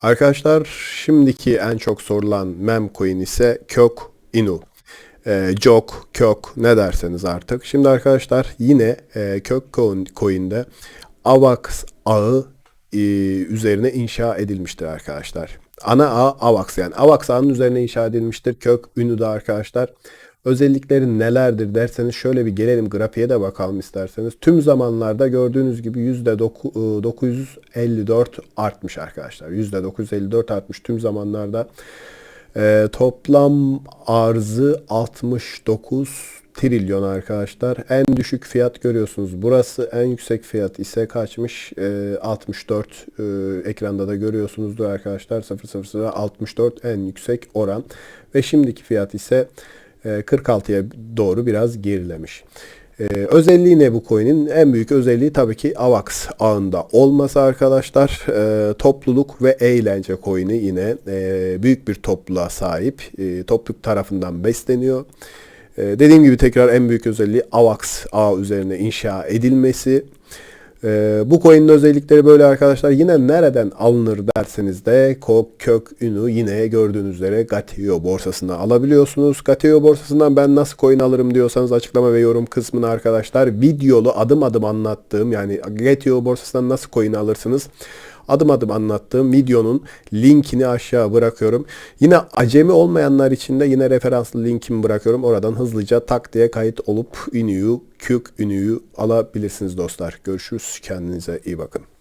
Arkadaşlar şimdiki en çok sorulan mem coin ise Kök Inu. E, Jok, Kök ne derseniz artık. Şimdi arkadaşlar yine e, Kök coin- coin'de AVAX ağı e, üzerine inşa edilmiştir arkadaşlar. Ana ağ AVAX yani AVAX ağının üzerine inşa edilmiştir. Kök Inu da arkadaşlar. Özellikleri nelerdir derseniz şöyle bir gelelim grafiğe de bakalım isterseniz. Tüm zamanlarda gördüğünüz gibi %954 artmış arkadaşlar. %954 artmış tüm zamanlarda. Ee, toplam arzı 69 trilyon arkadaşlar. En düşük fiyat görüyorsunuz. Burası en yüksek fiyat ise kaçmış? Ee, 64 ee, ekranda da görüyorsunuzdur arkadaşlar. 000 64 en yüksek oran. Ve şimdiki fiyat ise e, 46'ya doğru biraz gerilemiş. Ee, özelliği ne bu coin'in? En büyük özelliği tabii ki AVAX ağında olması arkadaşlar. Ee, topluluk ve eğlence coin'i yine e, büyük bir topluluğa sahip. E, topluluk tarafından besleniyor. E, dediğim gibi tekrar en büyük özelliği AVAX ağ üzerine inşa edilmesi. Ee, bu coin'in özellikleri böyle arkadaşlar. Yine nereden alınır derseniz de kok, kök, ünü yine gördüğünüz üzere Gateo borsasında alabiliyorsunuz. Gateo borsasından ben nasıl coin alırım diyorsanız açıklama ve yorum kısmına arkadaşlar videolu adım adım anlattığım yani Gateo borsasından nasıl coin alırsınız adım adım anlattığım videonun linkini aşağı bırakıyorum. Yine acemi olmayanlar için de yine referanslı linkimi bırakıyorum. Oradan hızlıca tak diye kayıt olup ünüyü, kök ünüyü alabilirsiniz dostlar. Görüşürüz. Kendinize iyi bakın.